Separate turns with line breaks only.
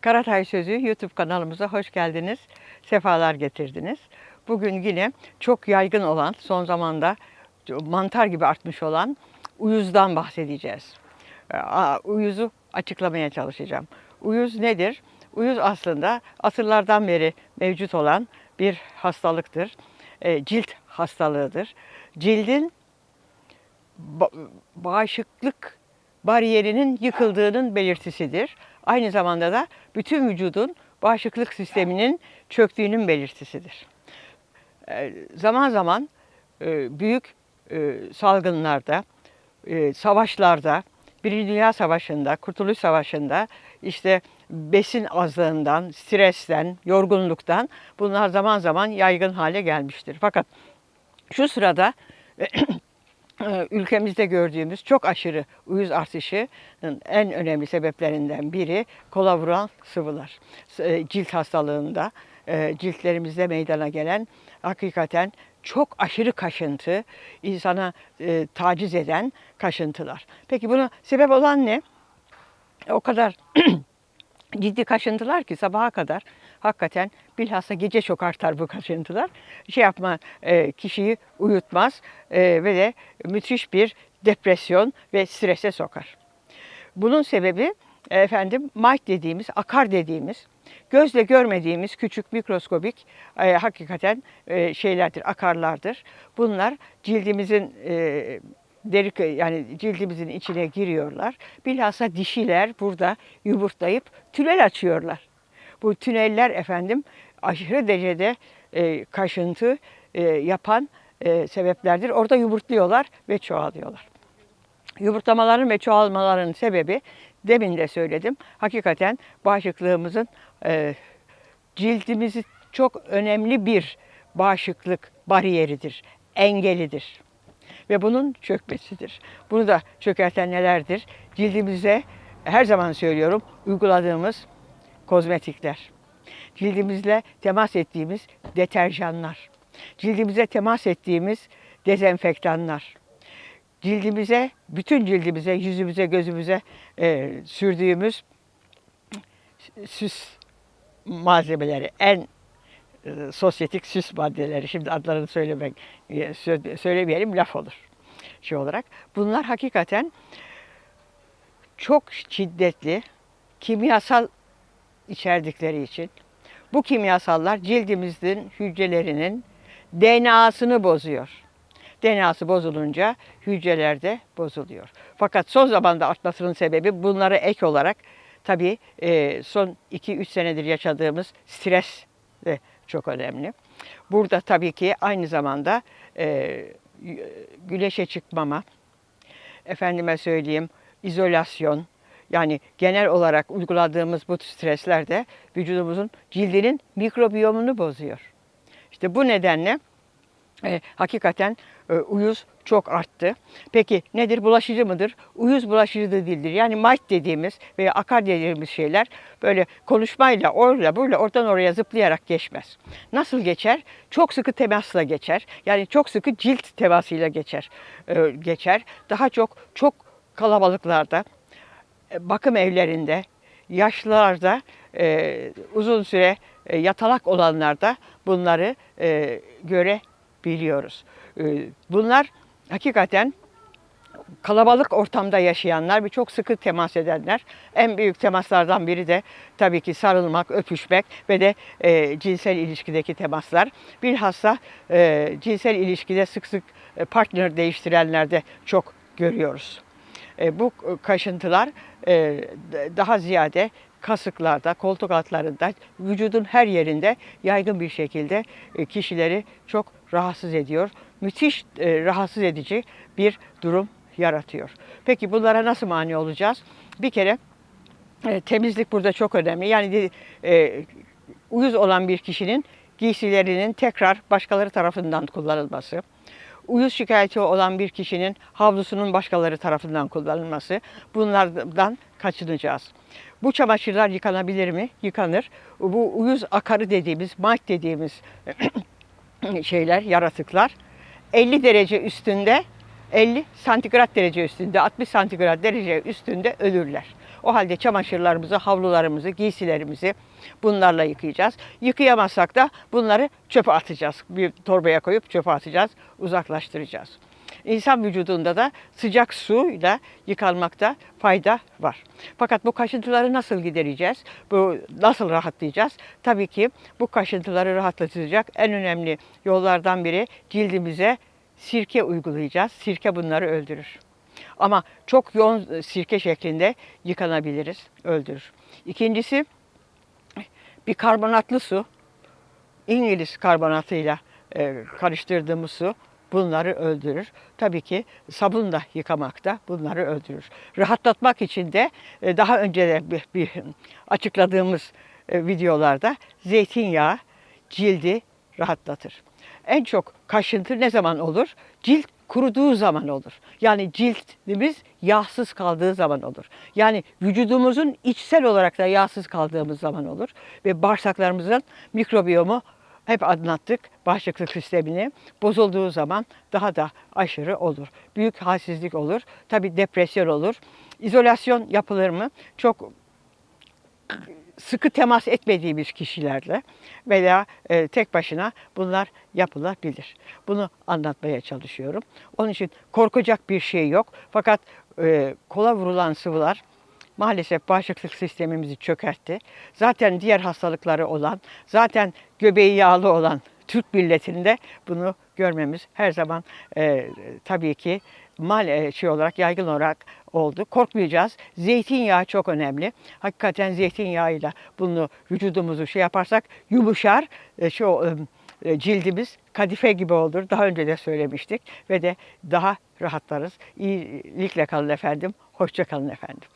Karatay Sözü YouTube kanalımıza hoş geldiniz. Sefalar getirdiniz. Bugün yine çok yaygın olan, son zamanda mantar gibi artmış olan uyuzdan bahsedeceğiz. Uyuzu açıklamaya çalışacağım. Uyuz nedir? Uyuz aslında asırlardan beri mevcut olan bir hastalıktır. E, cilt hastalığıdır. Cildin ba- bağışıklık bariyerinin yıkıldığının belirtisidir. Aynı zamanda da bütün vücudun bağışıklık sisteminin çöktüğünün belirtisidir. Ee, Zaman zaman e, büyük e, salgınlarda, e, savaşlarda, Birinci Dünya Savaşı'nda, Kurtuluş Savaşı'nda işte besin azlığından, stresten, yorgunluktan bunlar zaman zaman yaygın hale gelmiştir. Fakat şu sırada ülkemizde gördüğümüz çok aşırı uyuz artışının en önemli sebeplerinden biri kolavuran sıvılar. E, Cilt hastalığında e, ciltlerimizde meydana gelen hakikaten çok aşırı kaşıntı, insana e, taciz eden kaşıntılar. Peki buna sebep olan ne? O kadar ciddi kaşıntılar ki sabaha kadar hakikaten bilhassa gece çok artar bu kaşıntılar. Şey yapma e, kişiyi uyutmaz e, ve de müthiş bir depresyon ve strese sokar. Bunun sebebi efendim mite dediğimiz, akar dediğimiz, gözle görmediğimiz küçük mikroskobik e, hakikaten e, şeylerdir, akarlardır. Bunlar cildimizin e, deri yani cildimizin içine giriyorlar. Bilhassa dişiler burada yumurtlayıp tünel açıyorlar. Bu tüneller efendim aşırı derecede e, kaşıntı e, yapan e, sebeplerdir. Orada yumurtluyorlar ve çoğalıyorlar. Yumurtlamaların ve çoğalmaların sebebi demin de söyledim. Hakikaten bağışıklığımızın e, cildimizi çok önemli bir bağışıklık bariyeridir, engelidir ve bunun çökmesidir. Bunu da çökerten nelerdir? Cildimize her zaman söylüyorum uyguladığımız kozmetikler, cildimizle temas ettiğimiz deterjanlar, cildimize temas ettiğimiz dezenfektanlar, cildimize, bütün cildimize, yüzümüze, gözümüze e, sürdüğümüz süs malzemeleri, en e, sosyetik süs maddeleri, şimdi adlarını söylemek e, sö- söylemeyelim laf olur şey olarak. Bunlar hakikaten çok şiddetli kimyasal içerdikleri için bu kimyasallar cildimizin hücrelerinin DNA'sını bozuyor. DNA'sı bozulunca hücreler de bozuluyor. Fakat son zamanda artmasının sebebi bunlara ek olarak tabii e, son 2-3 senedir yaşadığımız stres de çok önemli. Burada tabii ki aynı zamanda e, güneşe çıkmama, efendime söyleyeyim izolasyon, yani genel olarak uyguladığımız bu stresler de vücudumuzun cildinin mikrobiyomunu bozuyor. İşte bu nedenle e, hakikaten e, uyuz çok arttı. Peki nedir? Bulaşıcı mıdır? Uyuz bulaşıcı da değildir. Yani mite dediğimiz veya akar dediğimiz şeyler böyle konuşmayla, orla, böyle oradan oraya zıplayarak geçmez. Nasıl geçer? Çok sıkı temasla geçer. Yani çok sıkı cilt temasıyla geçer. e, geçer. Daha çok çok kalabalıklarda, bakım evlerinde, yaşlılarda, e, uzun süre e, yatalak olanlarda bunları e, görebiliyoruz. E, bunlar hakikaten kalabalık ortamda yaşayanlar ve çok sıkı temas edenler. En büyük temaslardan biri de tabii ki sarılmak, öpüşmek ve de e, cinsel ilişkideki temaslar. Bilhassa e, cinsel ilişkide sık sık e, partner değiştirenlerde çok görüyoruz. E, bu kaşıntılar e, daha ziyade kasıklarda, koltuk altlarında, vücudun her yerinde yaygın bir şekilde e, kişileri çok rahatsız ediyor. Müthiş rahatsız edici bir durum yaratıyor. Peki bunlara nasıl mani olacağız? Bir kere temizlik burada çok önemli. Yani e, uyuz olan bir kişinin giysilerinin tekrar başkaları tarafından kullanılması, uyuz şikayeti olan bir kişinin havlusunun başkaları tarafından kullanılması bunlardan kaçınacağız. Bu çamaşırlar yıkanabilir mi? Yıkanır. Bu uyuz akarı dediğimiz, mite dediğimiz şeyler, yaratıklar 50 derece üstünde 50 santigrat derece üstünde, 60 santigrat derece üstünde ölürler. O halde çamaşırlarımızı, havlularımızı, giysilerimizi bunlarla yıkayacağız. Yıkayamazsak da bunları çöpe atacağız. Bir torbaya koyup çöpe atacağız, uzaklaştıracağız. İnsan vücudunda da sıcak suyla yıkanmakta fayda var. Fakat bu kaşıntıları nasıl gidereceğiz? Bu nasıl rahatlayacağız? Tabii ki bu kaşıntıları rahatlatacak en önemli yollardan biri cildimize sirke uygulayacağız. Sirke bunları öldürür. Ama çok yoğun sirke şeklinde yıkanabiliriz, öldürür. İkincisi bir karbonatlı su, İngiliz karbonatıyla e, karıştırdığımız su bunları öldürür. Tabii ki sabun da yıkamak da bunları öldürür. Rahatlatmak için de e, daha önce de bir, bir açıkladığımız e, videolarda zeytinyağı cildi rahatlatır. En çok kaşıntı ne zaman olur? Cilt kuruduğu zaman olur. Yani cildimiz yağsız kaldığı zaman olur. Yani vücudumuzun içsel olarak da yağsız kaldığımız zaman olur. Ve bağırsaklarımızın mikrobiyomu hep anlattık bağışıklık sistemini bozulduğu zaman daha da aşırı olur. Büyük halsizlik olur. Tabii depresyon olur. İzolasyon yapılır mı? Çok sıkı temas etmediğimiz kişilerle veya e, tek başına bunlar yapılabilir. Bunu anlatmaya çalışıyorum. Onun için korkacak bir şey yok. Fakat e, kola vurulan sıvılar maalesef bağışıklık sistemimizi çökertti. Zaten diğer hastalıkları olan, zaten göbeği yağlı olan Türk milletinde bunu görmemiz her zaman e, tabii ki mal e, şey olarak yaygın olarak oldu. Korkmayacağız. Zeytinyağı çok önemli. Hakikaten zeytinyağıyla bunu vücudumuzu şey yaparsak yumuşar. E, şu e, cildimiz kadife gibi olur. Daha önce de söylemiştik ve de daha rahatlarız. İyilikle kalın efendim. Hoşça kalın efendim.